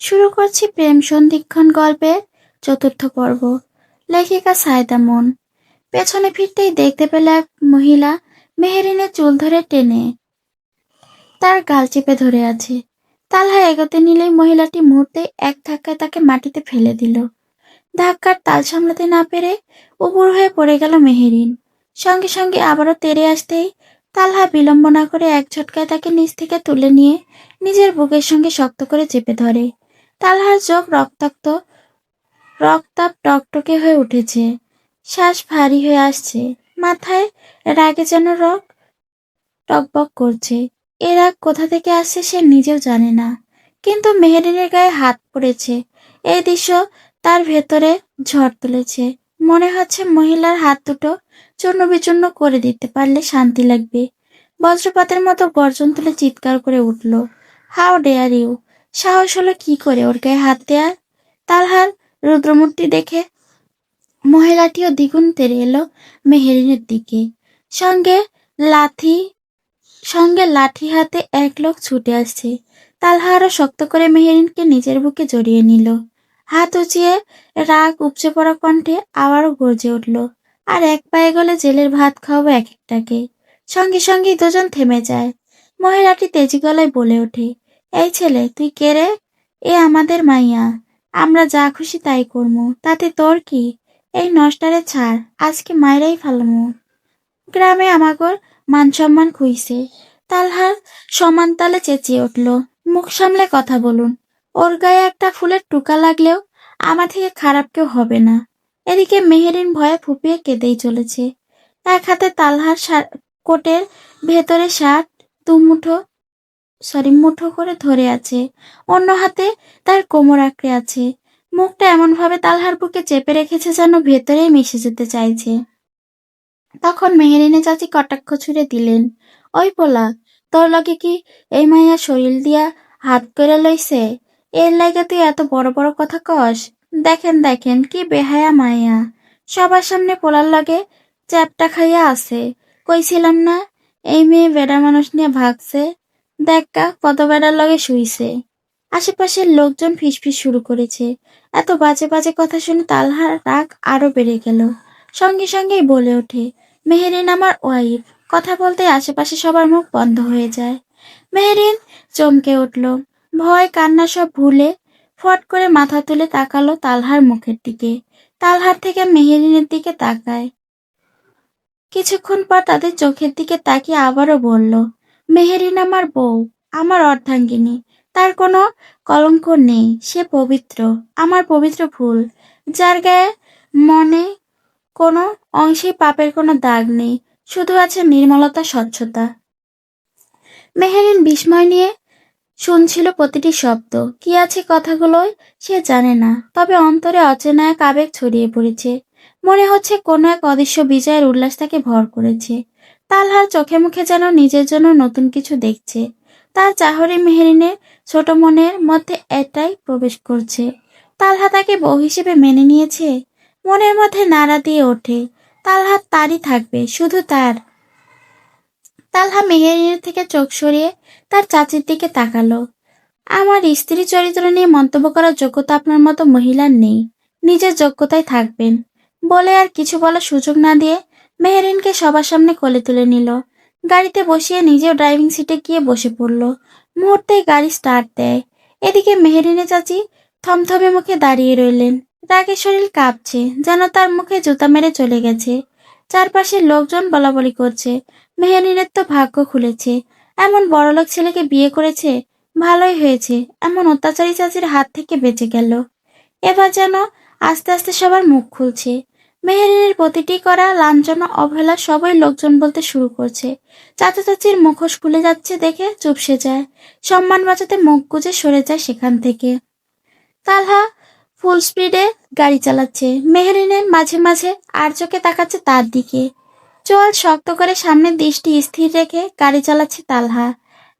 শুরু করছি প্রেম সন্ধিক্ষণ গল্পের চতুর্থ পর্ব। লেখিকা সায়দা মন পেছনে ফিরতেই দেখতে পেল এক মহিলা মেহেরিনের চুল ধরে টেনে তার গাল চেপে ধরে আছে। তালহা এগোতে নিলেই মহিলাটি মুহূর্তে এক ধাক্কায় তাকে মাটিতে ফেলে দিল। ধাক্কার তাল সামলাতে না পেরে উপুর হয়ে পড়ে গেল মেহেরিন। সঙ্গে সঙ্গে আবারও তেড়ে আসতেই তালহা বিলম্ব না করে এক ঝটকায় তাকে নিচ থেকে তুলে নিয়ে নিজের বুকের সঙ্গে শক্ত করে চেপে ধরে। তালহার চোখ রক্তাক্ত, রক্তাপ টকটকে হয়ে উঠেছে। শ্বাস ভারী হয়ে আসছে। মাথায় রাগে যেন রক টকবক করছে। এ রাগ কোথা থেকে আসছে সে নিজেও জানে না। কিন্তু মেহেরিনের গায়ে হাত পড়েছে। এই দৃশ্য তার ভেতরে ঝড় তুলেছে। মনে হচ্ছে মহিলার হাত দুটো চূর্ণ বিচূর্ণ করে দিতে পারলে শান্তি লাগবে। বজ্রপাতের মতো গর্জন তুলে চিৎকার করে উঠল হাও ডেয়ার ইউ? সাহস হলো কি করে ওর গায়ে হাত দেওয়ার তালহার রুদ্রমূর্তি দেখে মহিলাটিও দ্বিগুণ তেড়ে এলো মেহেরিনের দিকে। সঙ্গে লাথি, সঙ্গে লাঠি হাতে এক লোক ছুটে আসছে। তালহা আরও শক্ত করে মেহেরিনকে নিজের বুকে জড়িয়ে নিল। হাত উঁচিয়ে রাগ উপচে পড়া কণ্ঠে আবারও গর্জে উঠল, আর এক পায়ে গলে জেলের ভাত খাওয়াবো এক একটাকে। সঙ্গে সঙ্গেই দুজন থেমে যায়। মহিলাটি তেজি গলায় বলে ওঠে এই ছেলে, তুই কে রে? এ আমাদের মাইয়া। আমরা যা খুশি তাই করব তাতে তোর কি? এই নষ্টারে ছাড়, আজকে মায়েরাই ফালামো। গ্রামে আমাগর মান সম্মান খুইছে। তালহার সমান তালে চেঁচিয়ে উঠল, মুখ সামলে কথা বলুন। ওর গায়ে একটা ফুলের টুকা লাগলেও আমার থেকে খারাপ কেউ হবে না। এদিকে মেহেরিন ভয়ে ফুপিয়ে কেঁদেই চলেছে। এক হাতে তালহার কোটের ভেতরে শার্ট, দুমুঠো সরি মুঠো করে ধরে আছে। অন্য হাতে তার কোমর আঁকড়ে আছে। মুখটা এমনভাবে তালহার বুকে চেপে রেখেছে যেন ভেতরেই মিশে যেতে চাইছে। তখন মেহেরিনে চাচি কটাক্ষ ছুড়ে দিলেন, ওই পোলা, তোর লগে কি এই মাইয়া শরীর দিয়া হাত করে লইছে? এর লাগে তুই এত বড় বড় কথা কস? দেখেন দেখেন, কি বেহায়া মাইয়া। সবার সামনে পোলার লগে চ্যাপটা খাইয়া আছে। কইছিলাম না, এই মেয়ে বেড়া মানুষ নিয়ে ভাগছে। দেখা কত বেড়ার লগে শুইছে। আশেপাশের লোকজন ফিসফিস শুরু করেছে। এত বাজে বাজে কথা শুনে তালহার রাগ আরও বেড়ে গেল। সঙ্গে সঙ্গেই বলে ওঠে, মেহেরিন আমার ওয়াইফ। কথা বলতে আশেপাশে সবার মুখ বন্ধ হয়ে যায়। মেহেরিন চমকে উঠল। ভয় কান্না সব ভুলে ফট করে মাথা তুলে তাকালো তালহার মুখের দিকে। তালহার থেকে মেহেরিনের দিকে তাকায়। কিছুক্ষণ পর তাদের চোখের দিকে তাকিয়ে আবারও বলল মেহেরিন আমার বউ, আমার অর্ধাঙ্গিনী। তার কোনো কলঙ্ক নেই, সে পবিত্র, আমার পবিত্র ফুল। যার গায়ে মনে কোনো অংশে পাপের কোনো দাগ নেই, শুধু আছে নির্মলতা, স্বচ্ছতা। মেহেরিন বিস্ময় নিয়ে শুনছিল প্রতিটি শব্দ। কি আছে কথাগুলোয় সে জানে না, তবে অন্তরে অচেনা এক আবেগ ছড়িয়ে পড়েছে। মনে হচ্ছে কোনো এক অদৃশ্য বিজয়ের উল্লাস তাকে ভর করেছে। তালহার চোখে মুখে যেন নিজের জন্য নতুন কিছু দেখছে। তার চাহরি মেহেরিনের ছোট মনের মধ্যে এটাই প্রবেশ করছে। তালহা তাকে বউ হিসেবে মেনে নিয়েছে। মনের মধ্যে নাড়া দিয়ে ওঠে। তালহা তারই থাকবে, শুধু তার। তালহা মেহেরিনের থেকে চোখ সরিয়ে তার চাচির দিকে তাকালো। আমার স্ত্রী চরিত্র নিয়ে মন্তব্য করার যোগ্যতা আপনার মতো মহিলার নেই। নিজের যোগ্যতায় থাকবেন। বলে আর কিছু বলার সুযোগ না দিয়ে মেহেরিনকে সবার সামনে কোলে তুলে নিল। গাড়িতে বসিয়ে নিজেও ড্রাইভিং সিটে গিয়ে বসে পড়ল। মুহূর্তেই গাড়ি স্টার্ট দেয়। এদিকে মেহেরিনে চাচি থমথমে মুখে দাঁড়িয়ে রইলেন। রাগে শরীর কাঁপছে, যেন তার মুখে জুতা মেরে চলে গেছে। চারপাশের লোকজন বলাবলি করছে, মেহেরিনের তো ভাগ্য খুলেছে। এমন বড়লোক ছেলেকে বিয়ে করেছে, ভালোই হয়েছে, এমন অত্যাচারী চাচির হাত থেকে বেঁচে গেল। এবার যেন আস্তে আস্তে সবার মুখ খুলছে। মেহেরিনের প্রতিটি করা লাঞ্ছনা, অবহেলা সবাই লোকজন বলতে শুরু করছে। চাচা চাচির মুখোশ খুলে যাচ্ছে দেখে চুপসে যায়। সম্মান বাঁচাতে মুখ গুজে সরে যায় সেখান থেকে। তালহা ফুল স্পিডে গাড়ি চালাচ্ছে। মেহেরিনের মাঝে মাঝে আর চোখে তাকাচ্ছে তার দিকে। চোয়াল শক্ত করে সামনের দৃষ্টি স্থির রেখে গাড়ি চালাচ্ছে তালহা।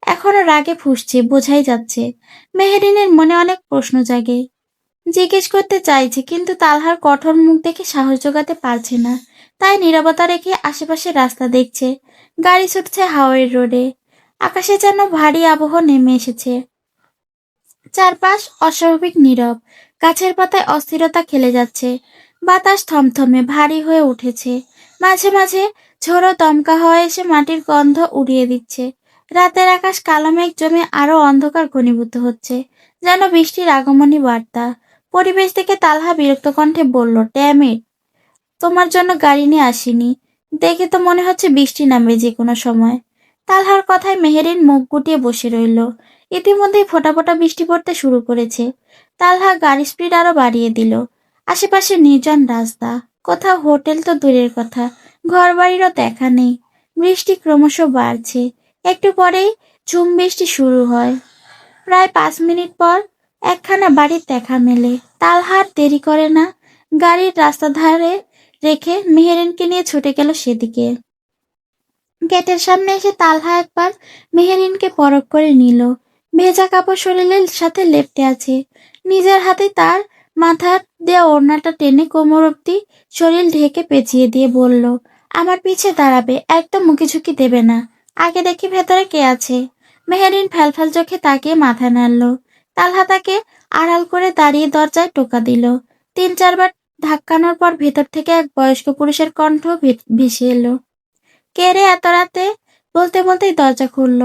এখনও রাগে ফুসছে, বোঝাই যাচ্ছে। মেহেরিনের মনে অনেক প্রশ্ন জাগে। জিজ্ঞেস করতে চাইছে, কিন্তু তালহার কঠোর মুখ দেখে সাহস জোগাতে পারছে না। তাই নীরবতা রেখে আশেপাশে রাস্তা দেখছে। গাড়ি ছুটছে হাওয়াই রোডে। আকাশে যেন ভারী আবহ নেমে এসেছে। চারপাশ অস্বাভাবিক নীরব। গাছের পাতায় অস্থিরতা খেলে যাচ্ছে। বাতাস থমথমে ভারী হয়ে উঠেছে। মাঝে মাঝে ঝোড়ো দমকা হওয়া এসে মাটির গন্ধ উড়িয়ে দিচ্ছে। রাতের আকাশ কালো মেঘ জমে আরও অন্ধকার ঘনীভূত হচ্ছে, যেন বৃষ্টির আগমনী বার্তা। পরিবেশ থেকে তালহা বিরক্ত কণ্ঠে বলল ড্যামিট তোমার জন্য গাড়ি নিয়ে আসিনি। দেখে তো মনে হচ্ছে বৃষ্টি নামবে যে কোনো সময়। তালহার কথায় মেহেরিন মুখ গুটিয়ে বসে রইল। ইতিমধ্যেই ফোঁটা ফোঁটা বৃষ্টি পড়তে শুরু করেছে। তালহা গাড়ি স্পিড আরও বাড়িয়ে দিল। আশেপাশে নির্জন রাস্তা। কোথাও হোটেল তো দূরের কথা ঘর বাড়িরও দেখা নেই। বৃষ্টি ক্রমশ বাড়ছে। একটু পরেই ঝুম বৃষ্টি শুরু হয়। প্রায় পাঁচ মিনিট পর একখানা বাড়ির দেখা মেলে। তালহার দেরি করে না। গাড়ির রাস্তা ধারে রেখে মেহেরিনকে নিয়ে ছুটে গেল সেদিকে। গেটের সামনে এসে তালহা একবার মেহেরিনকে পরখ করে নিল। ভেজা কাপড় শরীরের সাথে লেপটে আছে। নিজের হাতে তার মাথার দেওয়া ওড়নাটা টেনে কোমর অব্দি শরীর ঢেকে পেঁচিয়ে দিয়ে বলল, আমার পিছে দাঁড়াবে, একদম মুখে ঝুঁকি দেবে না। আগে দেখি ভেতরে কে আছে। মেহেরিন ফ্যালফ্যাল চোখে তাকিয়ে মাথা নাড়ল। তালহা তাকে আড়াল করে দাঁড়িয়ে দরজায় টোকা দিল। তিন চারবার ধাক্কানোর পর ভেতর থেকে এক বয়স্ক পুরুষের কণ্ঠ ভেসে এলো। কে রে এত রাতে? বলতে বলতেই দরজা খুলল।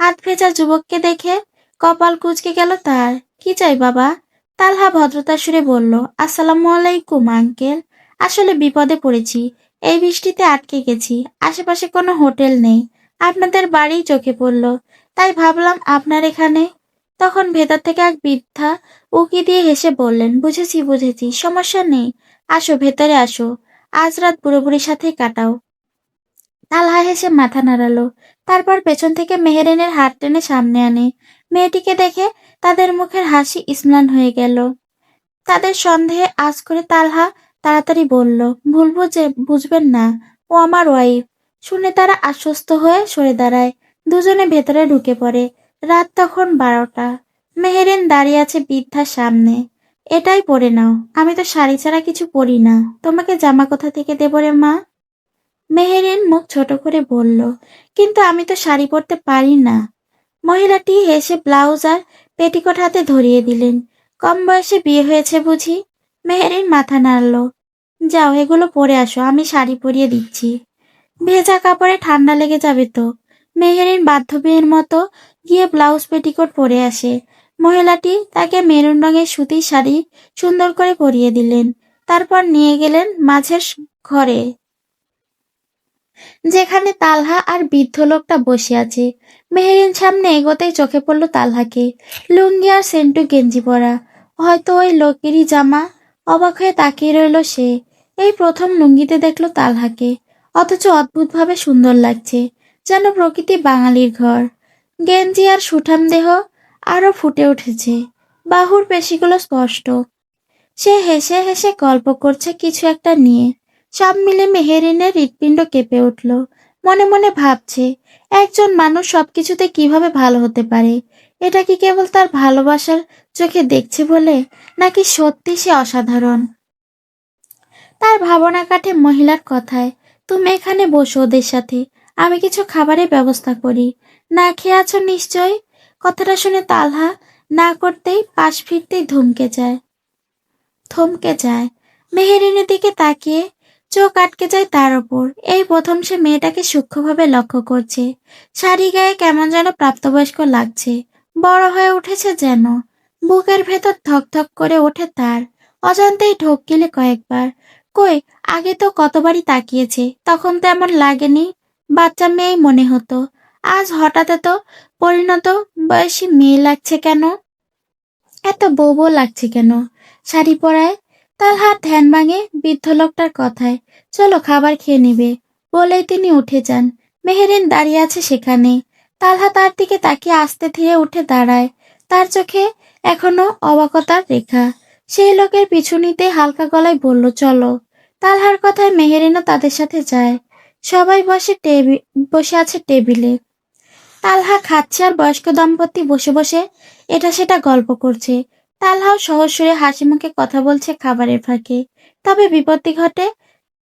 হাত ভেজা যুবককে দেখে কপাল কুচকে গেল তার। কি চাই বাবা? তালহা ভদ্রতার সুরে বলল, আসসালামু আলাইকুম, আঙ্কেল। আসলে বিপদে পড়েছি। এই বৃষ্টিতে আটকে গেছি। আশেপাশে কোনো হোটেল নেই। আপনাদের বাড়ি চোখে পড়ল। তাই ভাবলাম আপনার এখানে তখন ভেতর থেকে এক বৃদ্ধা উকি দিয়ে হেসে বললেন, বুঝেছি বুঝেছি, সমস্যা নেই। আসো, ভেতরে আসো। আজ রাত পুরোপুরি সাথেই কাটাও। তালহা হেসে মাথা নাড়ালো। তারপর পেছন থেকে মেহেরিনের হাত টেনে সামনে আনে। মেয়েটিকে দেখে তাদের মুখের হাসি স্ম্লান হয়ে গেল। তাদের সন্দেহে আজ করে তালহা তাড়াতাড়ি বলল, ভুল বুঝে, বুঝবেন না। ও আমার ওয়াইফ শুনে তারা আশ্বস্ত হয়ে সরে দাঁড়ায়। দুজনে ভেতরে ঢুকে পড়ে। রাত তখন বারোটা। মেহেরিন দাঁড়িয়ে আছে বৃদ্ধার সামনে। এটাই পরে নাও, আমি তো শাড়ি ছাড়া কিছু পরি না। তোমাকে জামা কোথা থেকে দেবো রে মা? মেহেরিন মুখ ছোট করে বলল, কিন্তু আমি তো শাড়ি পরতে পারি না। মহিলাটি হেসে ব্লাউজ আর পেটিকোট হাতে ধরিয়ে দিলেন। কম বয়সে বিয়ে হয়েছে বুঝি? মেহেরিন মাথা নাড়ল, যাও এগুলো পরে আসো, আমি শাড়ি পরিয়ে দিচ্ছি। ভেজা কাপড়ে ঠান্ডা লেগে যাবে তো? মেহেরিন বাধ্য মতো গিয়ে ব্লাউজ পেটিকোট পরে আসে। মহিলাটি তাকে মেরুন রঙের সুতির শাড়ি সুন্দর করে পরিয়ে দিলেন। তারপর নিয়ে গেলেন মাঝের ঘরে। যেখানে তালহা আর বৃদ্ধ লোকটা বসে আছে। মেহেরিন সামনে এগোতেই চোখে পড়ল তালহাকে। লুঙ্গি আর সেন্টু গেঞ্জি পরা। হয়তো ওই লোকেরই জামা। অবাক হয়ে তাকিয়ে রইল সে। এই প্রথম লুঙ্গিতে দেখল তালহাকে। অথচ অদ্ভুতভাবে সুন্দর লাগছে। যেন প্রকৃতি বাঙালির ঘর। গেঞ্জি আর সুঠাম দেহ আরও ফুটে উঠেছে। বাহুর পেশিগুলো স্পষ্ট। সে হেসে হেসে গল্প করছে কিছু একটা নিয়ে। সব মিলে মেহেরিনের হৃৎপিণ্ড কেঁপে উঠল। মনে মনে ভাবছে, একজন মানুষ সবকিছুতে কীভাবে ভালো হতে পারে? এটা কি কেবল তার ভালোবাসার চোখে দেখছে বলে, নাকি সত্যি সে অসাধারণ? তার ভাবনা কাটে মহিলার কথায়, তুমি এখানে বসো ওদের সাথে, আমি কিছু খাবারের ব্যবস্থা করি। না খেয়ে আছো নিশ্চয়? কথাটা শুনে তালহা না করতেই পাশ ফিরতেই ধমকে যায়। থমকে যায়। মেহেরিনের দিকে তাকিয়ে চোখ আটকে যায় তার ওপর। এই প্রথম সে মেয়েটাকে সূক্ষ্মভাবে লক্ষ্য করছে। শাড়ি গায়ে কেমন যেন প্রাপ্তবয়স্ক লাগছে। বড় হয়ে উঠেছে যেন। বুকের ভেতর ধকধক করে ওঠে তার। অজান্তেই ঢোক গেলে কয়েকবার। কই, আগে তো কতবারই তাকিয়েছে, তখন তো এমন লাগেনি। বাচ্চা মেয়েই মনে হতো। আজ হঠাৎ এত পরিণত বয়সী মেয়ে লাগছে কেন? এত বউ লাগছে কেন? শাড়ি পরায় তার হাত ধ্যান ভাঙে বৃদ্ধ লোকটার কথায়। চলো খাবার খেয়ে নেবে। বলেই তিনি উঠে যান। মেহেরিন দাঁড়িয়ে আছে সেখানে। তালহা তার দিকে তাকিয়ে আস্তে ধীরে উঠে দাঁড়ায়। তার চোখে এখনও অবাকতার রেখা। সেই লোকের পিছু নিতে হালকা গলায় বলল, চলো। তালহার কথায় মেহেরিনও তাদের সাথে যায়। সবাই বসে টেবিল বসে আছে টেবিলে। তালহা খাচ্ছে আর বয়স্ক দম্পতি বসে বসে এটা সেটা গল্প করছে। তালহাও সহজ সুরে হাসি মুখে কথা বলছে খাবারের ফাঁকে। তবে বিপত্তি ঘটে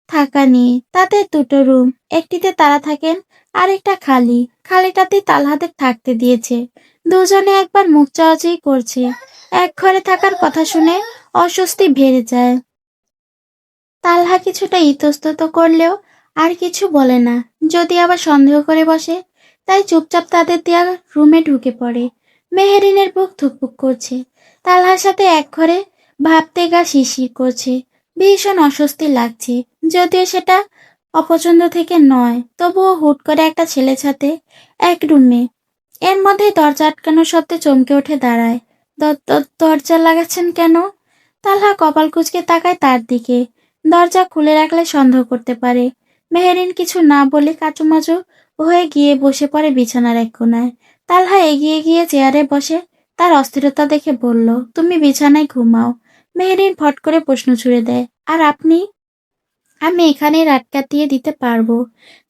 থাকা নিয়ে। তাদের দুটো রুম, একটিতে তারা থাকেন, আরেকটা খালি। খালিটাতে তালহাদের থাকতে দিয়েছে। দুজনে একবার মুখ চাওয়াচাই করছে। এক ঘরে থাকার কথা শুনে অস্বস্তি বেড়ে যায়। তালহা কিছুটা ইতস্তত করলেও আর কিছু বলে না। যদি আবার সন্দেহ করে বসে তাই চুপচাপ তাদের দেওয়া রুমে ঢুকে পড়ে। মেহেরিনের বুক ধুকপুক করছে। তালহার সাথে এক ঘরে ভাবতে গা শিরশির করছে। ভীষণ অস্বস্তি লাগছে। যদিও সেটা অপছন্দ থেকে নয়, তবুও হুট করে একটা ছেলে সাথে এক রুমে। এর মধ্যে দরজা আটকানোর শব্দে চমকে উঠে দাঁড়ায়। দরজা লাগাচ্ছেন কেন? তালহা কপাল কুচকে তাকায় তার দিকে। দরজা খুলে রাখলে সন্দেহ করতে পারে। মেহেরিন কিছু না বলে কাচুমাচু হয়ে গিয়ে বসে পড়ে বিছানার এক কোনায়। তালহা এগিয়ে গিয়ে চেয়ারে বসে, তার অস্থিরতা দেখে বলল, তুমি বিছানায় ঘুমাও। মেহেরিন ফট করে প্রশ্ন ছুড়ে দেয়, আর আপনি? আমি এখানেই রাত কাটিয়ে দিতে পারব।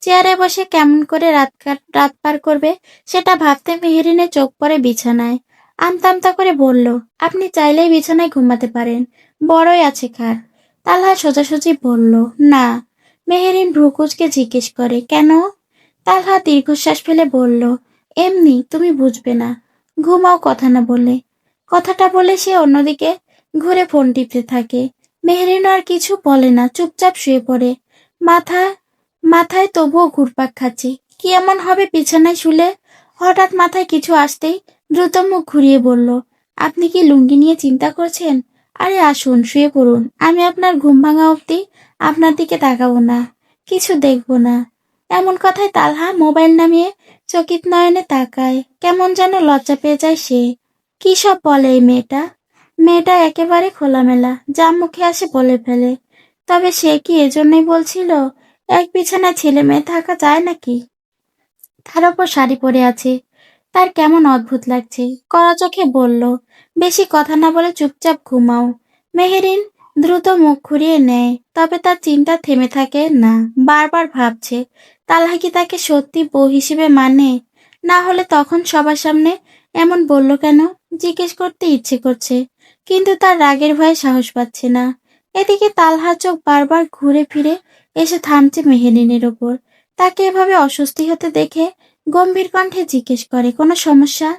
চেয়ারে বসে কেমন করে রাত রাত পার করবে, সেটা ভাবতে মেহেরিনের চোখ পড়ে বিছানায়। আমতা আমতা করে বলল, আপনি চাইলেই বিছানায় ঘুমাতে পারেন, বড়ই আছে খাট তালহা সোজাসুজি বলল, না। মেহেরিন ভ্রুকুচকে জিজ্ঞেস করে, কেন? তালহা দীর্ঘশ্বাস ফেলে বলল, এমনি, তুমি বুঝবে না। ঘুমাও কথা না বলে কথাটা বলে সে অন্যদিকে ঘুরে ফোন টিপতে থাকে। মেহরিন আর কিছু বলে না, চুপচাপ শুয়ে পড়ে। মাথা, মাথায় তবুও ঘুরপাক খাচ্ছে। কি এমন হবে বিছানায় শুলে? হঠাৎ মাথায় কিছু আসতেই দ্রুত মুখ ঘুরিয়ে বলল, আপনি কি লুঙ্গি নিয়ে চিন্তা করছেন? আরে আসুন, শুয়ে পড়ুন। আমি আপনার ঘুম ভাঙা অবধি আপনার দিকে তাকাবো না। কিছু দেখব না। এমন কথায় তালহা মোবাইল নামিয়ে চকিত নয়নে তাকায়। কেমন যেন লজ্জা পেয়ে যায় সে। কি সব বলে এই মেয়েটা? মেয়েটা একেবারে খোলামেলা যা মুখে আসে বলে ফেলে। তবে সে কি এজন্যই বলছিল, এক বিছানায় ছেলে মেয়ে থাকা যায় নাকি? তার ওপর শাড়ি পরে আছে। তার কেমন অদ্ভুত লাগছে। কড়া চোখে বলল, বেশি কথা না বলে চুপচাপ ঘুমাও। মেহেরিন দ্রুত মুখ ঘুরিয়ে নেয়, তবে তার চিন্তা থেমে থাকে না। বারবার ভাবছে তালহা কি তাকে সত্যি বউ হিসেবে মানে? না হলে তখন সবার সামনে এমন বলল কেন? জিজ্ঞেস করতে ইচ্ছে করছে, কিন্তু তার রাগের ভয়ে সাহস পাচ্ছে না। এদিকে তালহা চোখ বারবার ঘুরে ফিরে এসে থামছে মেহেরিনের ওপর। তাকে এভাবে অস্বস্তি হতে দেখে গম্ভীর কণ্ঠে জিজ্ঞেস করে, কোনো সমস্যা?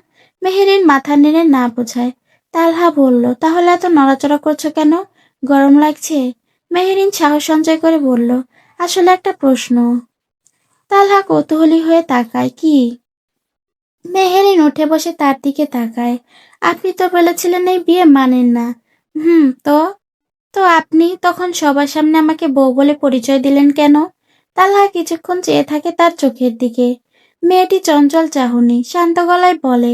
মেহেরিন মাথা নেড়ে না বোঝায়। তালহা বলল, তাহলে এত নড়াচড়া করছ কেন? গরম লাগছে? মেহেরিন সাহস সঞ্চয় করে বলল, আসলে একটা প্রশ্ন। তালহা কৌতূহলী হয়ে তাকায়, কি? মেহেরিন উঠে বসে তার দিকে তাকায়, আপনি তো বলেছিলেন এই বিয়ে মানেন না। হুম, তো? তো আপনি তখন সবার সামনে আমাকে বউ বলে পরিচয় দিলেন কেন? তালহা কিছুক্ষণ চেয়ে থাকে তার চোখের দিকে। মেয়েটি চঞ্চল চাহনি, শান্ত গলায় বলে,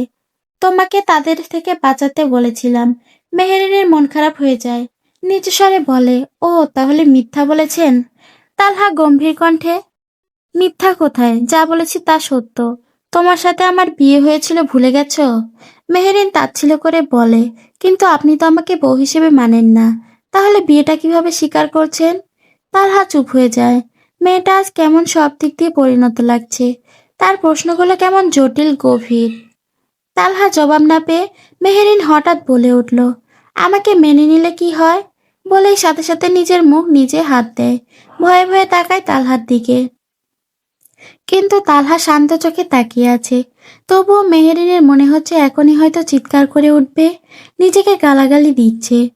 তোমাকে তাদের থেকে বাঁচাতে বলেছিলাম। মেহেরিনের মন খারাপ হয়ে যায়। নিচু স্বরে বলে, ও, তাহলে মিথ্যা বলেছেন? তালহা গম্ভীর কণ্ঠে, মিথ্যা কোথায়? যা বলেছি তা সত্য। তোমার সাথে আমার বিয়ে হয়েছিল, ভুলে গেছো? মেহেরিন তাচ্ছিল করে বলে, কিন্তু আপনি তো আমাকে বউ হিসেবে মানেন না। তাহলে বিয়েটা কীভাবে স্বীকার করছেন? তালহা চুপ হয়ে যায়। মেয়েটা আজ কেমন সব দিক দিয়ে পরিণত লাগছে। তার প্রশ্নগুলো কেমন জটিল, গভীর। তালহা জবাব না পেয়ে মেহেরিন হঠাৎ বলে উঠল, আমাকে মেনে নিলে কি হয়? বলেই সাথে সাথে নিজের মুখ নিজে হাত দেয়। ভয়ে ভয়ে তাকায় তালহার দিকে। কিন্তু তালহা শান্ত চোখে তাকিয়ে আছে। তবুও মেহেরিনের মনে হচ্ছে এখনই হয়তো চিৎকার করে উঠবে, নিজেকে গালাগালি দিচ্ছে।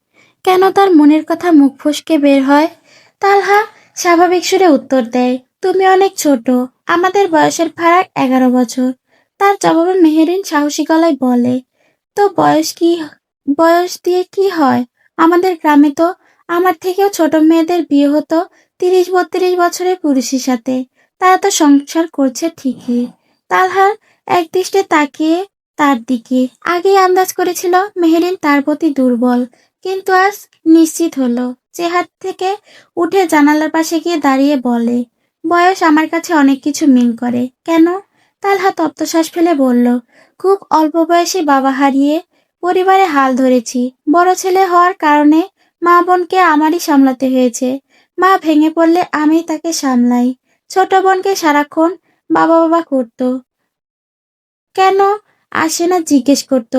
কেন তার মনের কথা মুখ ফসকে বের হয়? তালহা স্বাভাবিক সুরে উত্তর দেয়, তুমি অনেক ছোট, আমাদের বয়সের ফারাক এগারো বছর। তার জবাবে মেহেরিন সাহসী গলায় বলে, তো বয়স কি, বয়স দিয়ে কি হয়? আমাদের গ্রামে তো আমার থেকেও ছোট মেয়েদের বিয়ে হতো তিরিশ বত্রিশ বছরের পুরুষের সাথে। তারা তো সংসার করছে ঠিকই। তালহার একদৃষ্টে তাকিয়ে তার দিকে। আগেই আন্দাজ করেছিল মেহেরিন তার প্রতি দুর্বল, কিন্তু আজ নিশ্চিত হলো। চেহার থেকে উঠে জানালার পাশে গিয়ে দাঁড়িয়ে বলে, বয়স আমার কাছে অনেক কিছু মিন করে। কেন? তালহা তপ্তশ্বাস ফেলে বলল, খুব অল্প বয়সে বাবা হারিয়ে পরিবারে হাল ধরেছি। বড় ছেলে হওয়ার কারণে মা বোনকে আমারই সামলাতে হয়েছে। মা ভেঙে পড়লে আমি তাকে সামলাই। ছোট বোনকে সারাক্ষণ বাবা বাবা করত। কেন? আসে না জিজ্ঞেস করত।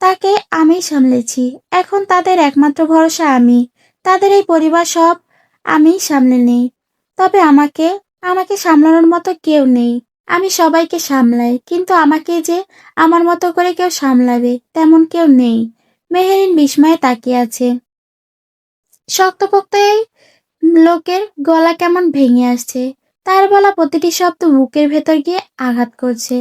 তাকে আমি সামলেছি। এখন তাদের একমাত্র ভরসা আমি। তাদের এই পরিবার সব আমি সামলে নেই। তবে আমাকে আমাকে সামলানোর মতো কেউ নেই। আমি সবাইকে সামলাই, কিন্তু আমাকে যে আমার মতো করে কেউ সামলাবে তেমন কেউ নেই। মেহেরিন বিস্ময়ে তাকিয়ে আছে। শক্তপোক্ত এই লোকের গলা কেমন ভেঙে আসছে। তার বলা প্রতিটি শব্দ বুকের ভেতর গিয়ে আঘাত করছে।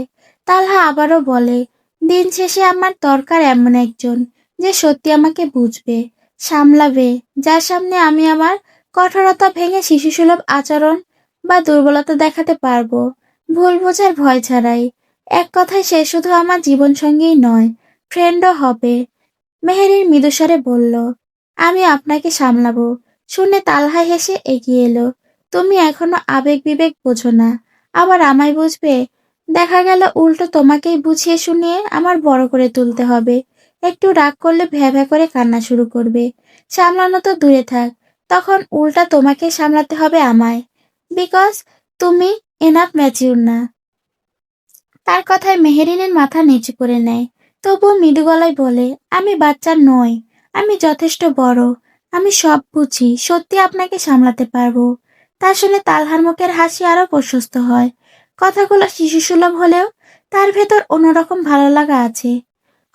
তালহা আবারও বলে, দিন শেষে আমার দরকার এমন একজন যে সত্যি আমাকে বুঝবে, সামলাবে, যার সামনে আমি আমার কঠোরতা ভেঙে শিশুসুলভ আচরণ বা দুর্বলতা দেখাতে পারব। ভুল বোঝার ভয় ছাড়াই। এক কথায় সে শুধু আমার জীবনসঙ্গীই নয় ফ্রেন্ডও হবে। মেহেরির মৃদুস্বরে বলল, আমি আপনাকে সামলাবো। শুনে তালহা হেসে এগিয়ে এলো। তুমি এখনও আবেগ বিবেক বোঝো না। আবার আমায় বুঝবে? দেখা গেল উল্টো তোমাকেই বুঝিয়ে শুনিয়ে আমার বড় করে তুলতে হবে। একটু রাগ করলে ভ্যা ভ্যা করে কান্না শুরু করবে। সামলানো তো দূরে থাক। তখন উল্টা তোমাকে সামলাতে হবে আমায়। বিকজ তুমি এনাফ ম্যাচিউর না তার কথায় মেহেরিনের মাথা নিচু করে নেয়। তবুও মৃদু গলায় বলে, আমি বাচ্চা নই, আমি যথেষ্ট বড়, আমি সব বুঝি, সত্যি আপনাকে সামলাতে পারব। তা শুনে তালহার মুখের হাসি আরও প্রশস্ত হয়। কথাগুলো শিশুসুলভ হলেও তার ভেতর অন্যরকম ভালো লাগা আছে।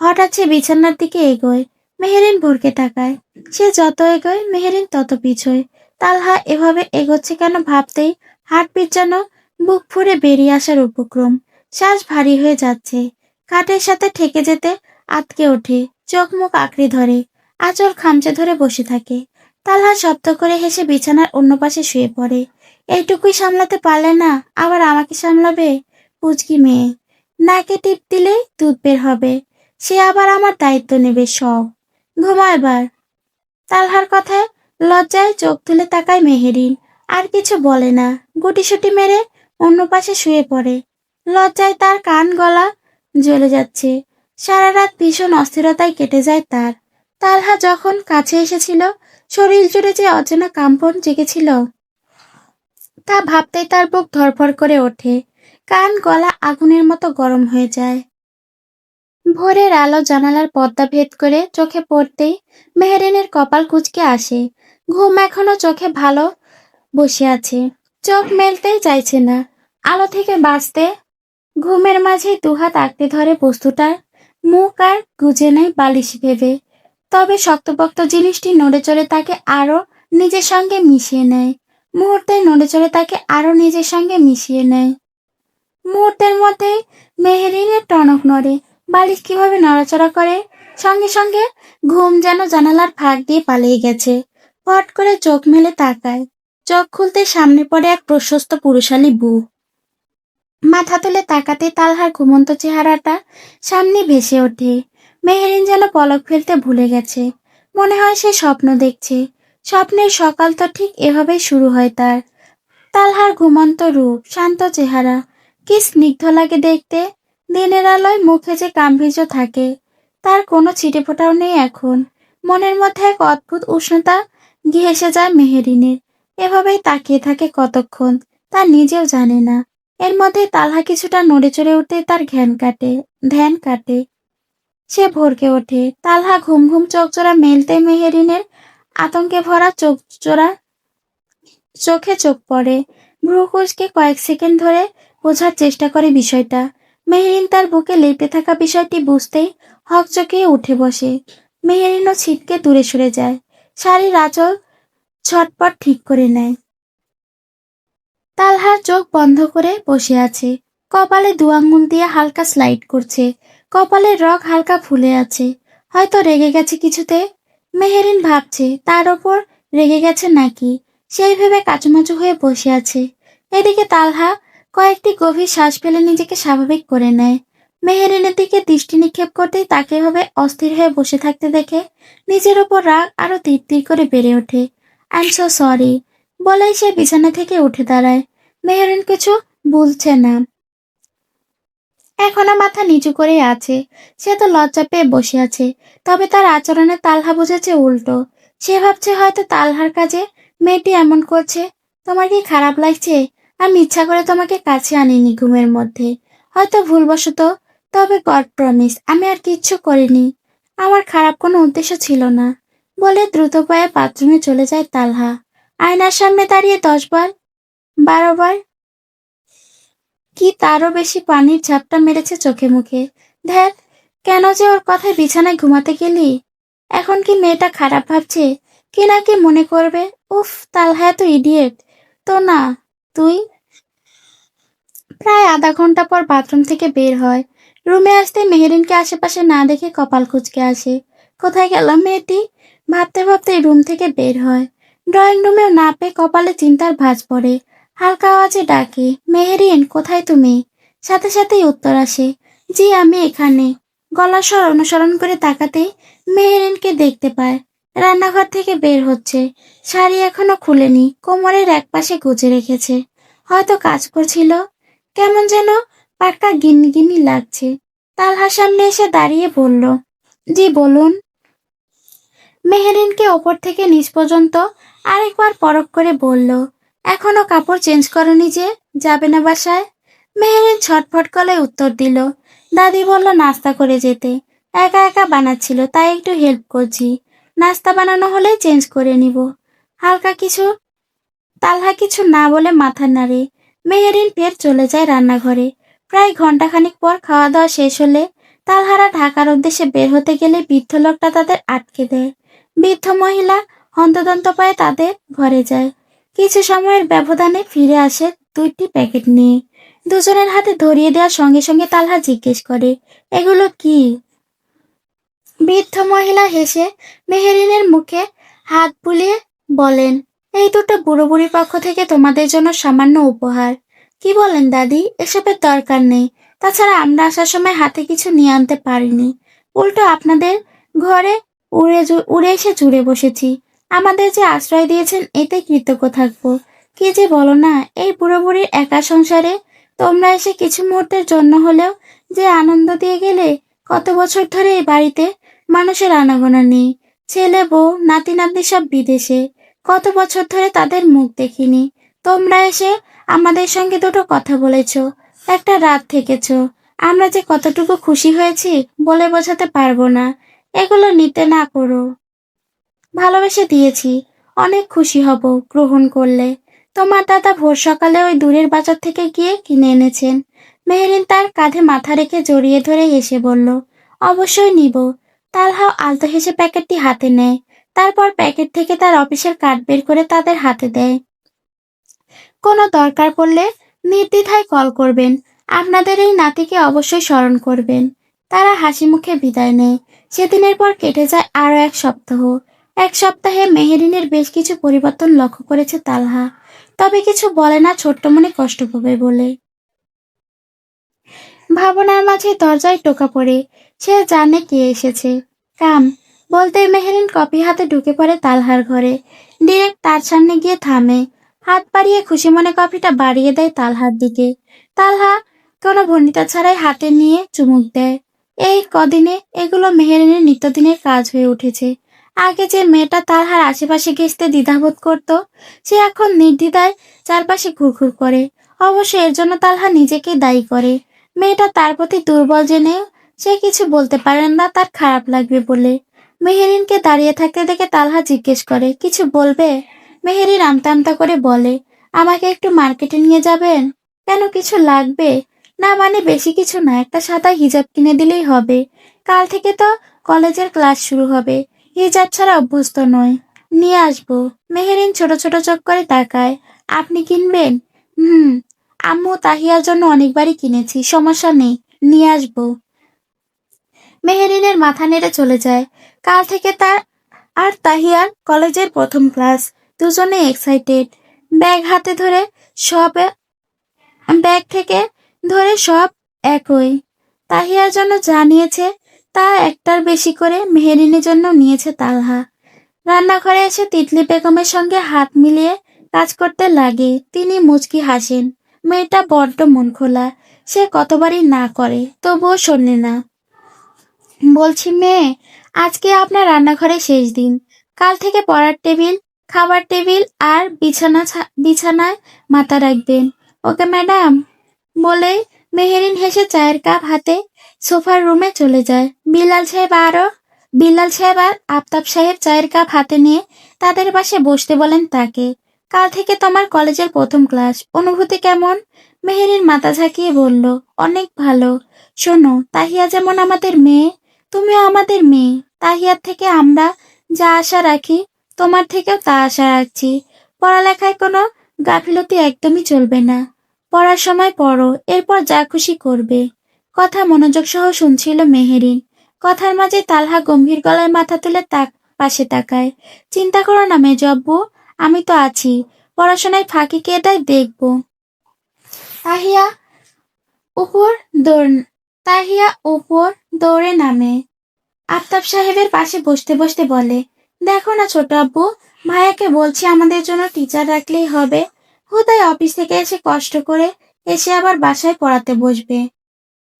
হঠাৎ সে বিছানার দিকে এগোয়, মেহেরিন ভরকে তাকায়। সে যত এগোয়, মেহেরিন তত পিছোয়। তালহা এভাবে এগোচ্ছে কেন ভাবতেই হার্টবিট যেন বুক ফুরে বেরিয়ে আসার উপক্রম। শ্বাস ভারী হয়ে যাচ্ছে। কাঠের সাথে ঠেকে যেতে আটকে ওঠে। চোখ মুখ আঁকড়ে ধরে। আঁচল খামচে ধরে বসে থাকে। তালহা শব্দ করে হেসে বিছানার অন্য পাশে শুয়ে পড়ে। এইটুকুই সামলাতে পারলে না আবার আমাকে সামলাবে? পুচকি মেয়ে। নাকে টিপ দিলেই দুধ বের হবে। সে আবার আমার দায়িত্ব নেবে সব। ঘুমা এবার। তালহার কথায় লজ্জায় চোখ তুলে তাকায় মেহেরিন। আর কিছু বলে না। গুটিসুটি মেরে অন্য পাশে শুয়ে পড়ে। লজ্জায় তার কান গলা জ্বলে যাচ্ছে। সারা রাত ভীষণ অস্থিরতায় কেটে যায় তার। তালহা যখন কাছে এসেছিল, শরীর জুড়ে যে অচেনা কাম্পন জেগেছিল, তা ভাবতেই তার বুক ধরফর করে ওঠে। কান গলা আগুনের মতো গরম হয়ে যায়। ভোরের আলো জানালার পর্দা ভেদ করে চোখে পড়তেই মেহেরিনের কপাল কুচকে আসে। ঘুম এখনও চোখে ভালো বসে আছে। চোখ মেলতেই চাইছে না। আলো থেকে বাঁচতে ঘুমের মাঝে দুহাত আঁকতে ধরে বস্তুটার মুখ আর গুজে নেয় বালিশ ভেবে। তবে শক্তপোক্ত জিনিসটি নড়ে চড়ে তাকে আরও নিজের সঙ্গে মিশিয়ে নেয়। মুহূর্তে নড়ে চড়ে তাকে আরও নিজের সঙ্গে মিশিয়ে নেয়। মুহূর্তের মধ্যে মেহেরিনের টনক নড়ে। বালিশ কীভাবে নড়াচড়া করে? সঙ্গে সঙ্গে ঘুম যেন জানালার ফাঁক দিয়ে পালিয়ে গেছে। ফট করে চোখ মেলে তাকায়। চোখ খুলতে সামনে পড়ে এক প্রশস্ত পুরুষালী বুক মাথা তুলে তাকাতে তালহার ঘুমন্ত চেহারাটা সামনে ভেসে ওঠে। মেহেরিন যেন পলক ফেলতে ভুলে গেছে। মনে হয় সে স্বপ্ন দেখছে। স্বপ্নের সকাল তো ঠিক এভাবেই শুরু হয় তার। তালহার ঘুমন্ত রূপ, শান্ত চেহারা, কি স্নিগ্ধ লাগে দেখতে। দিনের আলোয় মুখে যে গাম্ভীর্য থাকে, তার কোনো ছিটে ফোটাও নেই এখন। মনের মধ্যে এক অদ্ভুত উষ্ণতা ঘেসে যায় মেহেরিনের। এভাবেই তাকিয়ে থাকে কতক্ষণ, তা নিজেও জানে না। এর মধ্যে তালহা কিছুটা নড়ে চড়ে উঠতে তার ঘ্যান কাটে, ধ্যান কাটে। সে ভরকে ওঠে। তালহা ঘুম ঘুম চোখ জোড়া মেলতে মেহেরিনের আতঙ্কে ভরা চোখ জোড়া চোখে চোখ পড়ে। ভ্রু কুচকে কয়েক সেকেন্ড ধরে বোঝার চেষ্টা করে বিষয়টা। মেহেরিন তার বুকে লেপে থাকা বিষয়টি বুঝতেই হকচকিয়ে উঠে বসে। মেহেরিনও ছিটকে দূরে সরে যায়। শাড়ির আঁচল ছটপট ঠিক করে নেয়। তালহার চোখ বন্ধ করে বসে আছে। কপালে দু আঙুল দিয়ে হালকা স্লাইড করছে। কপালের রগ হালকা ফুলে আছে। হয়তো রেগে গেছে কিছুতে? মেহেরিন ভাবছে, তার ওপর রেগে গেছে নাকি? সেই ভেবে কাচুমাচু হয়ে বসে আছে। এদিকে তালহা কয়েকটি গভীর শ্বাস ফেলে নিজেকে স্বাভাবিক করে নেয়। মেহেরিনের দিকে দৃষ্টি নিক্ষেপ করতেই তাকে এভাবে অস্থির হয়ে বসে থাকতে দেখে নিজের ওপর রাগ আরও তীর করে বেড়ে ওঠে। আই সো সরি বলেই সে বিছানা থেকে উঠে দাঁড়ায়। মেহেরিন কিছু বলছে না। এখনও মাথা নিচু করেই আছে। সে তো লজ্জা পেয়ে বসে আছে। তবে তার আচরণে তালহা বুঝেছে উল্টো। সে ভাবছে হয়তো তালহার কাজে মেয়েটি এমন করছে। তোমার কি খারাপ লাগছে? আমি ইচ্ছা করে তোমাকে কাছে আনিনি ঘুমের মধ্যে। হয়তো ভুলবশত। তবে গড প্রমিস, আমি আর কিচ্ছু করিনি। আমার খারাপ কোনো উদ্দেশ্য ছিল না। বলে দ্রুত পায়ে বাথরুমে চলে যায় তালহা। আয়নার সামনে দাঁড়িয়ে দশবার বারোবার কি তারও বেশি পানির ঝাপটা মেরেছে চোখে মুখে। ধ্যাত কেন যে ওর কথায় বিছানায় ঘুমাতে গেলি? এখন কি মেয়েটা খারাপ ভাবছে? কি না কি মনে করবে? উফ, তালহা তো ইডিয়েট তো না, তুই? প্রায় আধা ঘণ্টা পর বাথরুম থেকে বের হয়। রুমে আসতে মেহেরিনকে আশেপাশে না দেখে কপাল কুচকে আসে। কোথায় গেল মেয়েটি? ভাবতে ভাবতে রুম থেকে বের হয়। ড্রয়িং রুমেও না পেয়ে কপালে চিন্তার ভাঁজ পড়ে। হালকা আওয়াজে ডাকে মেহেরিন কোথায় তুমি? সাথে সাথেই উত্তর আসে, জি, আমি এখানে। গলার স্বর অনুসরণ করে তাকাতে মেহেরিনকে দেখতে পায়। রান্নাঘর থেকে বের হচ্ছে। শাড়ি এখনও খুলেনি, কোমরের এক পাশে গুজে রেখেছে। হয়তো কাজ করছিল। কেমন যেন পাক্কা গিন্নি লাগছে। তালহার সামনে এসে দাঁড়িয়ে বলল, জি, বলুন। মেহেরিনকে ওপর থেকে নিচ পর্যন্ত আরেকবার পরখ করে বলল, এখনও কাপড় চেঞ্জ করনি যে, যাবে না বাসায়? মেহেরিন ছটফট গলায় উত্তর দিল, দাদি বলল নাস্তা করে যেতে। একা একা বানাচ্ছিল, তাই একটু হেল্প করছি। নাস্তা বানানো হলে চেঞ্জ করে নিব। হালকা কিছু, তালহা কিছু না বলে মাথা নাড়ে, মেহেরিন ফের চলে যায় রান্নাঘরে। প্রায় ঘন্টাখানিক পর খাওয়া দাওয়া শেষ হলে তালহারা ঢাকার উদ্দেশ্যে বের হতে গেলে বৃদ্ধ লোকটা তাদের আটকে দেয়। বৃদ্ধ মহিলা হন্তদন্ত পায়ে তাদের ঘরে যায়। কিছু সময়ের ব্যবধানে ফিরে আসে দুইটি প্যাকেট নিয়ে। দুজনের হাতে ধরিয়ে দেওয়ার সঙ্গে সঙ্গে তালহা জিজ্ঞেস করে, এগুলো কি? বৃদ্ধ মহিলা হেসে মেহেরিনের মুখে হাত বুলিয়ে বলেন, এই দুটো বুড়ো বুড়ি পক্ষ থেকে তোমাদের জন্য সামান্য উপহার। কি বলেন দাদি? এসবের দরকার নেই। তাছাড়া আমরা আসার সময় হাতে কিছু নিয়ে আনতে পারিনি। উল্টো আপনাদের ঘরে উড়ে উড়ে এসে জুড়ে বসেছি। আমাদের যে আশ্রয় দিয়েছেন, এতে কৃতজ্ঞ থাকব। কি যে বলো না, এই বুড়ো একা সংসারে তোমরা এসে কিছু মুহূর্তের জন্য হলেও যে আনন্দ দিয়ে গেলে, কত বছর ধরে এই বাড়িতে মানুষের আনাগোনা নেই। ছেলে, বউ, নাতি, নাতনি সব বিদেশে। কত বছর ধরে তাদের মুখ দেখিনি। তোমরা এসে আমাদের সঙ্গে দুটো কথা বলেছ, একটা রাত থেকেছ। আমরা যে কতটুকু খুশি হয়েছি বলে বোঝাতে পারব না। এগুলো নিতে না করো। ভালোবেসে দিয়েছি। অনেক খুশি হব গ্রহণ করলে। তোমার দাদা ভোর সকালে ওই দূরের বাজার থেকে গিয়ে কিনে এনেছেন। মেহেরিন তার কাঁধে মাথা রেখে জড়িয়ে ধরে হেসে বলল, অবশ্যই নিব। তালহাও আলতো হেসে প্যাকেটটি হাতে নেয়। তারপর প্যাকেট থেকে তার অফিসের কার্ড বের করে তাদের হাতে দেয়। কোনো দরকার পড়লে নির্দ্বিধায় কল করবেন। আপনাদের এই নাতিকে অবশ্যই স্মরণ করবেন। তারা হাসি মুখে বিদায় নেয়। সেদিনের পর কেটে যায় আরও এক সপ্তাহ। এক সপ্তাহে মেহেরিনের বেশ কিছু পরিবর্তন লক্ষ্য করেছে তালহা। তবে কিছু বলে না ছোট্ট মনে কষ্ট পাবে বলে। ভাবনার মাঝে দরজায় টোকা পড়ে। সে জানে কে এসেছে। কাম, বলতে মেহেরিন কপি হাতে ঢুকে পড়ে তালহার ঘরে। ডিরেক্ট তার সামনে গিয়ে থামে। হাত বাড়িয়ে খুশি মনে কপিটা বাড়িয়ে দেয় তালহার দিকে। তালহা কোনো ভনিতা ছাড়াই হাতে নিয়ে চুমুক দেয়। এই কদিনে এগুলো মেহেরিনের নিত্যদিনের কাজ হয়ে উঠেছে। আগে যে মেয়েটা তালহার আশেপাশে ঘেঁচতে দ্বিধাবোধ করত, সে এখন নির্দ্বিধায় চারপাশে ঘুরঘুর করে। অবশ্য এর জন্য তালহা নিজেকে দায়ী করে। মেয়েটা তার প্রতি দুর্বল জেনেও সে কিছু বলতে পারেন না, তার খারাপ লাগবে বলে। মেহেরিনকে দাঁড়িয়ে থাকতে দেখে তালহা জিজ্ঞেস করে, কিছু বলবে? মেহেরিন আমতা আমতা করে বলে, আমাকে একটু মার্কেটে নিয়ে যাবেন? কেন কিছু লাগবে? না মানে বেশি কিছু না, একটা সাদা হিজাব কিনে দিলেই হবে। কাল থেকে তো কলেজের ক্লাস শুরু হবে। হিজাব ছাড়া অভ্যস্ত নয়। নিয়ে আসব। মেহেরিন ছোট ছোট চোখ করে তাকায়। আপনি কিনবেন? হুম। আম্মু তাহিয়ার জন্য অনেকবারই কিনেছি, সমস্যা নেই। নিয়ে আসব। মেহেরিনের মাথা নেড়ে চলে যায়। কাল থেকে তার আর তাহিয়ার কলেজের প্রথম ক্লাস। দুজনে এক্সাইটেড ব্যাগ হাতে ধরে সব ব্যাগ থেকে ধরে সব একই। তাহিয়ার জন্য যা নিয়েছে, তা একটার বেশি করে মেহেরিনের জন্য নিয়েছে তালহা। রান্নাঘরে এসে তিতলি বেগমের সঙ্গে হাত মিলিয়ে কাজ করতে লাগে, তিনি মুচকি হাসেন। মেয়েটা বড্ড মন খোলা সে কতবারই না করে, তবুও শোনে না। বলছি, মেয়ে, আজকে আপনার রান্নাঘরে শেষ দিন। কাল থেকে পড়ার টেবিল, খাবার টেবিল আর বিছানা বিছানায় মাথা রাখবেন। Okay, madam? বলে মেহেরিন হেসে চায়ের কাপ হাতে সোফার রুমে চলে যায়। বিলাল সাহেব আরও বিল্লাল সাহেব আর আফতাব সাহেব চায়ের কাপ হাতে নিয়ে তাদের পাশে বসতে বলেন তাকে, কাল থেকে তোমার কলেজের প্রথম ক্লাস, অনুভূতি কেমন? মেহেরিন মাথা ঝাঁকিয়ে বলল, অনেক ভালো। শোনো, তাহিয়া যেমন আমাদের মেয়ে, তুমিও আমাদের মেয়ে। তাহিয়ার থেকে আমরা যা আশা রাখি, তোমার থেকেও তা আশা রাখছি। পড়ালেখায় কোনো গাফিলতি একদমই চলবে না। পড়ার সময় পড়ো, এরপর যা খুশি করবে। কথা মনোযোগ সহ শুনছিল মেহেরিন কথার মাঝে তালহা গম্ভীর গলায় মাথা তুলে তাক, পাশে তাকায়। চিন্তা করো না মেজব্বু আমি তো আছি। পড়াশোনায় ফাঁকি কে দেয় দেখব। তাহিয়া উপর দৌড়, তাহিয়া উপর দৌড়ে নামে। আফতাব সাহেবের পাশে বসতে বসতে বলে, দেখো না ছোট আব্বু, ভাইয়াকে বলছি আমাদের জন্য টিচার রাখলেই হবে। হুদাই অফিস থেকে এসে কষ্ট করে এসে আবার বাসায় পড়াতে বসবে।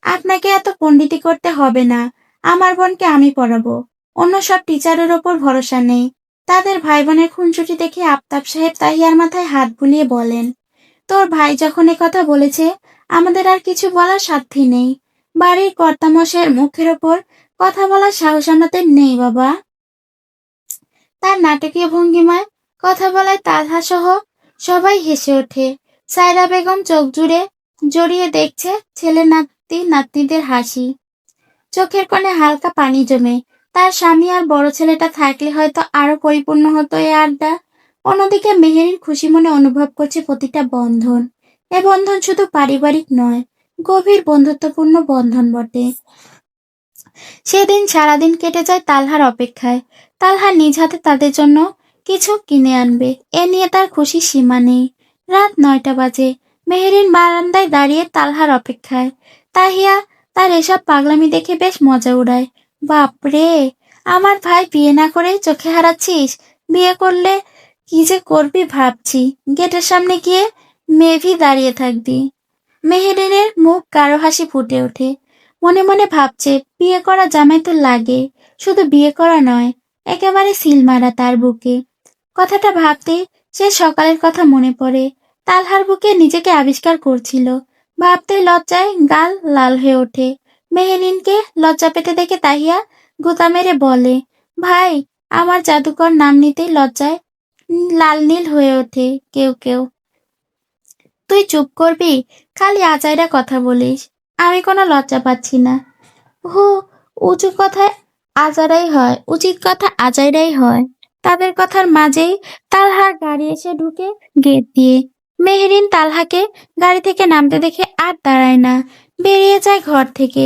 আপনাকে এত পণ্ডিতি করতে হবে না। আমার বোনকে আমি পড়াবো। অন্য সব টিচারের ওপর ভরসা নেই। তাদের ভাই বোনের খুনসুটি দেখে আফতাব সাহেব তাহিয়ার মাথায় হাত বুলিয়ে বলেন, তোর ভাই যখন কথা বলেছে, আমাদের আর কিছু বলার সাধ্যি নেই। বাড়ির কর্তামশের মুখের ওপর কথা বলার সাহস আমাদের নেই, বাবা। তার নাটকীয় ভঙ্গিমায় কথা বলায় তালহা সহ সবাই হেসে ওঠে। সায়রা বেগম চোখ জুড়ে জড়িয়ে দেখছে ছেলে নাতি, নাতনিদের হাসি। চোখের কোণে হালকা পানি জমে। তার স্বামী আর বড় ছেলেটা থাকলে হয়তো আরও পরিপূর্ণ হতো এই আড্ডা। অন্যদিকে মেহেরির খুশি মনে অনুভব করছে প্রতিটা বন্ধন। এ বন্ধন শুধু পারিবারিক নয়, গভীর বন্ধুত্বপূর্ণ বন্ধন বটে। সেদিন সারাদিন কেটে যায় তালহার অপেক্ষায়। তালহা নিজ হাতে তাদের জন্য কিছু কিনে আনবে। এ নিয়ে তার খুশি সীমা নেই। রাত নয়টা বাজে। মেহেরিন বারান্দায় দাঁড়িয়ে তালহার অপেক্ষায়। তাহিয়া তার এসব পাগলামি দেখে বেশ মজা উড়ায়। বাপরে আমার ভাই বিয়ে না করে চোখে হারাচ্ছিস? বিয়ে করলে কি যে করবি ভাবছি। গেটের সামনে গিয়ে মেভি দাঁড়িয়ে থাকবি। মেহেরিনের মুখ কারও হাসি ফুটে ওঠে। মনে মনে ভাবছে, বিয়ে করা জামাই তো লাগে। শুধু বিয়ে করা নয়, একেবারে সিল মারা তার বুকে। কথাটা ভাবতে সে সকালের কথা মনে পড়ে। তালহার বুকে নিজেকে আবিষ্কার করছিল। ভাবতে লজ্জায় গাল লাল হয়ে ওঠে। মেহেরিনকে লজ্জা পেতে দেখে তাহিয়া গোতা মেরে বলে, ভাই, আমার জাদুকর নাম নিতেই লজ্জায় লাল নীল হয়ে ওঠে কেউ কেউ। তুই চুপ করবি, খালি আজাইরা কথা বলিস। আমি কোনো লজ্জা পাচ্ছি না। হু উঁচু কথায় আজারাই হয়, উচিত কথা আজাইরাই হয়। তাদের কথার মাঝেই তালহার গাড়ি এসে ঢুকে গেট দিয়ে। মেহেরিন তালহাকে গাড়ি থেকে নামতে দেখে আর দাঁড়ায় না। বেরিয়ে যায় ঘর থেকে।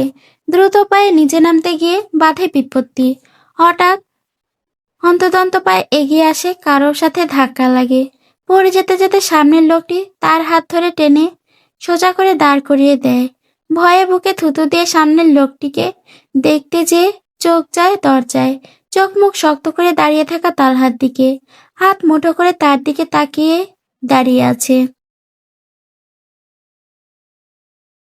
দ্রুত পায়ে নিচে নামতে গিয়ে বাধে বিপত্তি। হঠাৎ হন্তদন্ত পায়ে এগিয়ে আসে কারোর সাথে ধাক্কা লাগে। পড়ে যেতে যেতে সামনের লোকটি তার হাত ধরে টেনে সোজা করে দাঁড় করিয়ে দেয়। ভয়ে বুকে থুতু দিয়ে সামনের লোকটিকে দেখতে যে চোখ যায়, দরজায়। চোখ মুখ শক্ত করে দাঁড়িয়ে থাকা তালহার দিকে। হাত মুঠো করে তার দিকে তাকিয়ে দাঁড়িয়ে আছে।